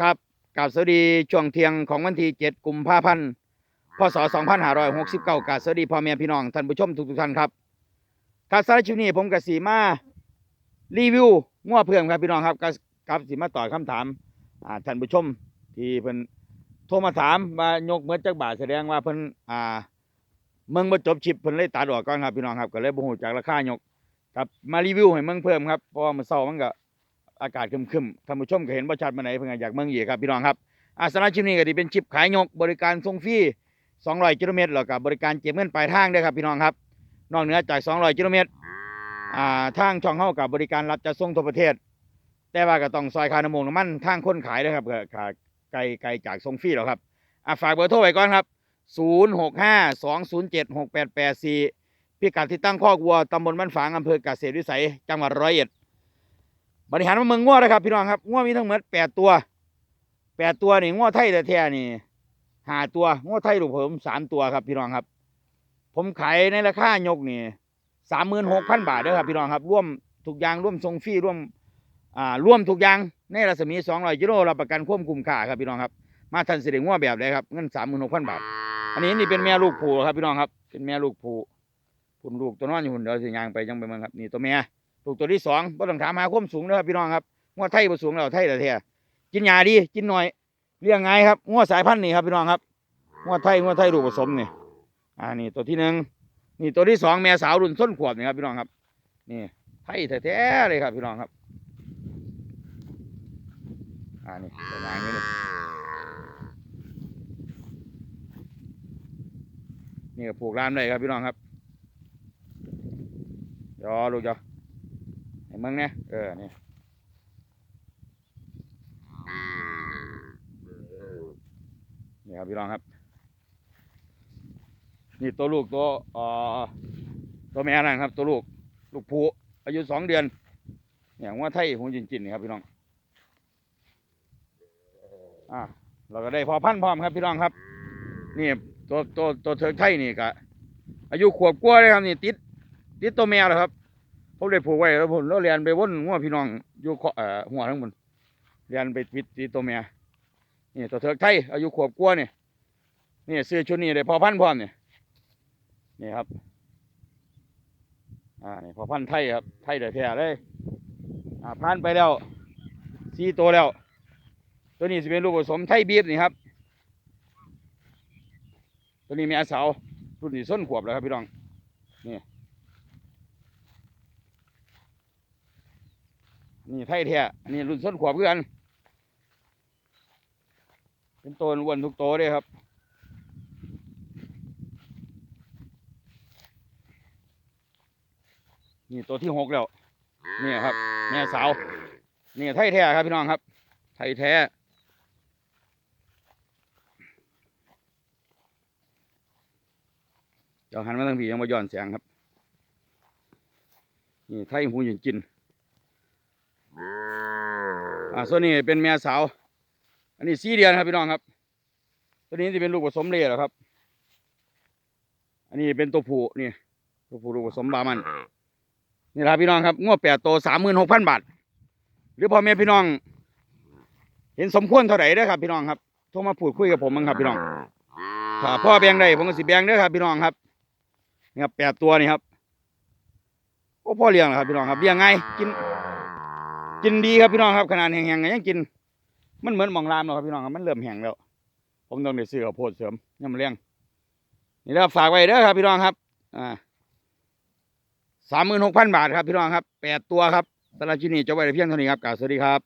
ครับกับสวัสดีช่วงเที่ยงของวันที่ 7 กุมภาพันธ์ พศ 2569กับสวัสดีพ่อแม่พี่น้องท่านผู้ชมทุกๆท่านครับครับสารชิวนี้ผมกับสีมารีวิวงัวเพื่อนครับพี่น้องครับกับกับสีมาตอบคำถามอ่าท่านผู้ชมที่เพิ่นโทรมาถามว่ายกเมื่อจักบาทแสดงว่าเพิ่นอ่าเมืองบ่จบชิปเพิ่นเลยตัดออกก่อนครับพี่น้องครับก็เลยบ่ฮู้จักราคายกครับมารีวิวให้เมืองเพิ่มครับเพราะว่ามื้อเช้ามันก็ อากาศครึมๆท่านผู้ชมก็เห็นบ่ชัดมาไหนเพิ่นอยากเมืองอีกครับพี่น้องครับอาสนะชิปนี้ก็สิเป็นชิปขายยกบริการส่งฟรี200กิโลเมตรแล้วก็บบริการเก็บเงินปลายทางด้วยครับพี่น้องครับ นอกเหนือจาก 200กิโลเมตรอ่าทางช่องเฮากับบริการรับจัดส่งทั่วประเทศ แต่ว่าก็ต้องซอยคาน้ำมันน้ำมันทางคนขายด้วยครับก็ไกลไกลจากส่งฟรีแล้วครับอะฝากเบอร์โทรไว้ก่อนครับ 0652076884พิกัดที่ตั้งคอกวัวตำบลบ้านฝางอำเภอเกษตรวิสัยจังหวัดร้อยเอ็ด บริหารมาเมืองง้อนะครับพี่น้องครับง้อมีทั้งหมดแปดตัวแปดตัวนี่ง้อไทยแต่แท้นี่ห้าตัวง้อไทยลูกผมสามตัวครับพี่น้องครับ ผมขายในราคายกนี่สามหมื่นหกพันบาทเด้อครับพี่น้องครับร่วมทุกอย่างร่วมทรงฟรีร่วมอ่าร่วมทุกอย่างในรัศมีสองร้อยกิโลรับประกันควบคุมค่าครับพี่น้องครับ มาทันสิเดง้อแบบใดครับเงินสามหมื่นหกพันบาท อันนี้นี่เป็นแม่ลูกผูครับพี่น้องครับ เป็นแม่ลูกผูคุณลูกตัวนอนอยู่หุ่นเดี๋ยวสิยางไปจังไปมืองครับนี่ตัวแม่ ลูกตัวที่สองบ่ต้องถามหาความสูงนะครับพี่น้องครับงวไทยบ่สูงแล้วไทยแต่แท้กินยาดีกินหน่อยเลี้ยงง่ายครับงวสายพันธุ์นี่ครับพี่น้องครับงวไทยงวไทยลูกผสมนี่อ่านี่ตัวที่หนึ่งนี่ตัวที่สองแม่สาวรุ่นส้นขวบนี่ครับพี่น้องครับ นี่ไทยแท้ๆเลยครับพี่น้องครับอ่านี่ตัวอย่างนี้เลยนี่ก็ผูกร้านเลยครับพี่น้องครับรอลูกจ้ ไอ้มึงเนี่ยเออนี่นี่ครับพี่น้องครับ นี่ตัวลูกตัวเอ่อตัวแม่นะครับ ตัวลูกลูกผูอายุสองเดือนเนี่ยว่าไทยหูจินจินๆนี่ครับพี่น้องอ่าเราก็ได้พอพันพร้อมครับพี่น้องครับ นี่ตัวตัวตัวเถิกไทยนี่ก็อายุขวบกว่าเลยครับนี่ติดติดตัวแม่แล้วครับ ผมได้ผูกไว้แล้วผมแล้วเรียนไปวนงัวพี่น้องอยู่เคาะอ่อหัวทั้งหมดเรียนไปปิดที่ตัวเมียนี่ตัวเถิกไทยอายุขวบกว่านี่ยนี่ซื้อชุดนี้ได้พอพันพร้อมนี่ยนี่ครับอ่านี่พอพันไทยครับไทยได้แท้เลยอ่าผ่านไปแล้วสี่ตัวแล้ว ตัวนี้จะเป็นลูกผสมไทยบีบนี่ครับ ตัวนี้มีอาสาวรุ่นนี้ส้นขวบแล้วครับพี่น้องนี่ นี่ไทยแท้อันนี้รุ่นส้นขวบเพื่อกันเป็นตัวอ้วนทุกตัวเลยครับนี่ตัวที่หกแล้วนี่ครับแม่สาวนี่ไทยแท้ครับพี่น้องครับ ไทยแท้เดี๋ยวหันมาทางผียังมาย้อนเสียงครับนี่ไทยหูหยินกิน อ่าส่วนนี้เป็นแม่สาว อันนี้สีเดือนครับพี่น้องครับ ตัวนี้จะเป็นลูกผสมเลยเหรอครับ อันนี้เป็นตัวผู้นี่ตัวผู้ลูกผสมบามันนี่ครับพี่น้องครับงวดแปดโตสามหมื่นหกพันบาท หรือพ่อแม่พี่น้อง เห็นสมควรเท่าไหร่ด้ครับ พี่น้องครับโทรมาพูดคุยกับผมมั้งครับพี่น้องถ้าพ่อแบงได้ผมก็สิแบงเด้ครับ พี่น้องครับนี่ครับแปดตัวนี่ครับโอ้พ่อเลี้ยงเหรอครับพี่น้องครับเลี้ยงไงกิน กินดีครับพี่น้องครับขนาดแห้งๆก็ยังกิน มันเหมือนหมองรามแล้วครับพี่น้องครับมันเริ่มแห้งแล้ว ผมต้องได้ซื้อข้าวโพดเสริมย่ำเลี้ยงนี่แล้วฝากไว้เด้อครับพี่น้องครับอ่าสามหมื่นหกพันบาทครับพี่น้องครับแปดตัวครับสำหรับที่นี่จะไว้เพียงเท่านี้ครับกล่าวสวัสดีครับ